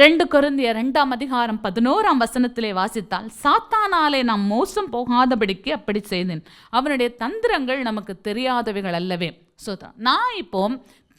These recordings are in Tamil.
ரெண்டு கொரிந்திய ரெண்டாம் அதிகாரம் பதினோராம் வசனத்திலே வாசித்தால் சாத்தானாலே நாம் மோசம் போகாதபடிக்கு அப்படி செய்தேன். அவனுடைய தந்திரங்கள் நமக்கு தெரியாதவைகள் அல்லவே. ஸோ நான் இப்போ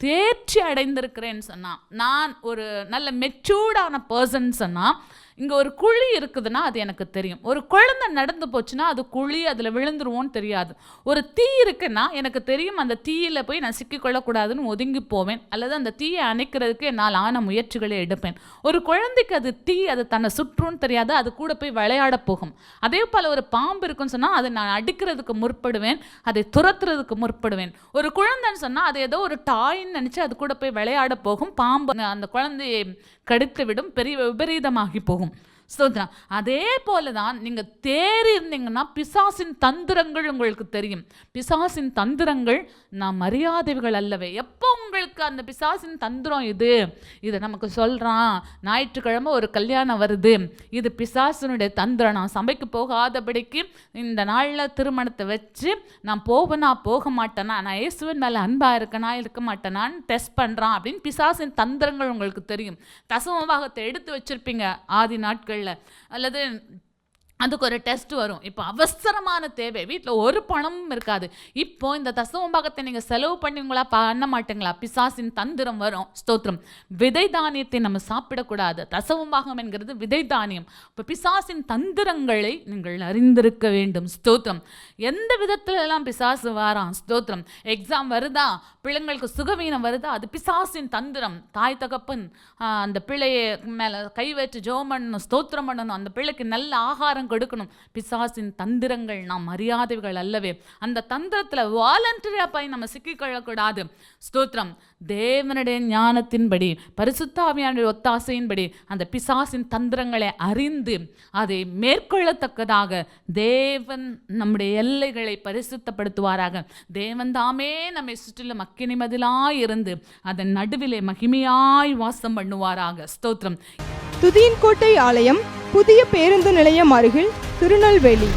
தேர்ச்சி அடைந்திருக்கிறேன்னு சொன்னால் நான் ஒரு நல்ல மெச்சூர்டான பர்சன் சொன்னால் இங்கே ஒரு குழி இருக்குதுன்னா அது எனக்கு தெரியும். ஒரு குழந்தை நடந்து போச்சுன்னா அது குழி அதில் விழுந்துருவோன்னு தெரியாது. ஒரு தீ இருக்குன்னா எனக்கு தெரியும் அந்த தீயில் போய் நான் சிக்கிக்கொள்ளக்கூடாதுன்னு ஒதுங்கி போவேன். அல்லது அந்த தீயை அணைக்கிறதுக்கு என்னால் ஆன முயற்சிகளை எடுப்பேன். ஒரு குழந்தைக்கு அது தீ அது தன்னை சுற்றுன்னு தெரியாது அது கூட போய் விளையாட போகும். அதே போல் ஒரு பாம்பு இருக்குன்னு சொன்னால் அதை நான் அடிக்கிறதுக்கு முற்படுவேன் அதை துரத்துறதுக்கு முற்படுவேன். ஒரு குழந்தைன்னு சொன்னால் அது ஏதோ ஒரு டாய்ன்னு நினச்சி அது கூட போய் விளையாட போகும். பாம்பு அந்த குழந்தையை கடித்து விடும் பெரிய விபரீதமாகி போகும். ஸ்தோத்திரம். அதே போல தான் நீங்கள் தேறி இருந்தீங்கன்னா பிசாசின் தந்திரங்கள் உங்களுக்கு தெரியும். பிசாசின் தந்திரங்கள் நான் மரியாதைகள் அல்லவே. எப்போ உங்களுக்கு அந்த பிசாசின் தந்திரம் இது? இதை நமக்கு சொல்கிறான் ஞாயிற்றுக்கிழமை ஒரு கல்யாணம் வருது. இது பிசாசினுடைய தந்திரம். நான் சபைக்கு போகாதபடிக்கு இந்த நாளில் திருமணத்தை வச்சு நான் போவேனா போக மாட்டேனா? நான் இயேசுவின் மேலே அன்பாக இருக்கனா இருக்க மாட்டேனான்னு டெஸ்ட் பண்ணுறான் அப்படின்னு பிசாசின் தந்திரங்கள் உங்களுக்கு தெரியும். தசமபாகத்தை எடுத்து வச்சிருப்பீங்க. ஆதி நாட்கள் நாட்களில் அல்லது அதுக்கு ஒரு டெஸ்ட் வரும். இப்போ அவசரமான தேவை. வீட்டில் ஒரு பணமும் இருக்காது. இப்போ இந்த தசவம்பாகத்தை நீங்கள் செலவு பண்ணுவீங்களா பண்ண மாட்டீங்களா? பிசாசின் தந்திரம் வரும். ஸ்தோத்திரம். விதை தானியத்தை நம்ம சாப்பிடக்கூடாது. தசவம்பாகம் என்கிறது விதை தானியம். இப்போ பிசாசின் தந்திரங்களை நீங்கள் அறிந்திருக்க வேண்டும். ஸ்தோத்திரம். எந்த விதத்துல எல்லாம் பிசாசு வாரான்? ஸ்தோத்திரம். எக்ஸாம் வருதா? பிள்ளைங்களுக்கு சுகவீனம் வருதா? அது பிசாசின் தந்திரம். தாய் தகப்பன் அந்த பிள்ளையை மேலே கை வச்சு ஜோம் பண்ணணும் ஸ்தோத்திரம் பண்ணணும். அந்த பிள்ளைக்கு நல்ல ஆகாரம் கொடுக்கணும். பிசாசின் தந்திரங்கள் நாம் மரியாதைகள் அல்லவே. அந்த தந்திரத்தில் வாலண்டரியாக போய் நம்ம சிக்கிக்கொள்ளக்கூடாது. ஸ்தோத்திரம். தேவனுடைய ஞானத்தின்படி பரிசுத்தாவியான ஒத்தாசையின்படி அந்த பிசாசின் தந்திரங்களை அறிந்து அதை மேற்கொள்ளத்தக்கதாக தேவன் நம்முடைய எல்லைகளை பரிசுத்தப்படுத்துவாராக. தேவன் தாமே நம்மை சுற்றிலும் அக்கினி மதிலாய் இருந்து அதன் நடுவிலே மகிமையாய் வாசம் பண்ணுவாராக. ஸ்தோத்திரம். துதியின் கோட்டை ஆலயம் புதிய பேருந்து நிலையம் அருகில் திருநெல்வேலி.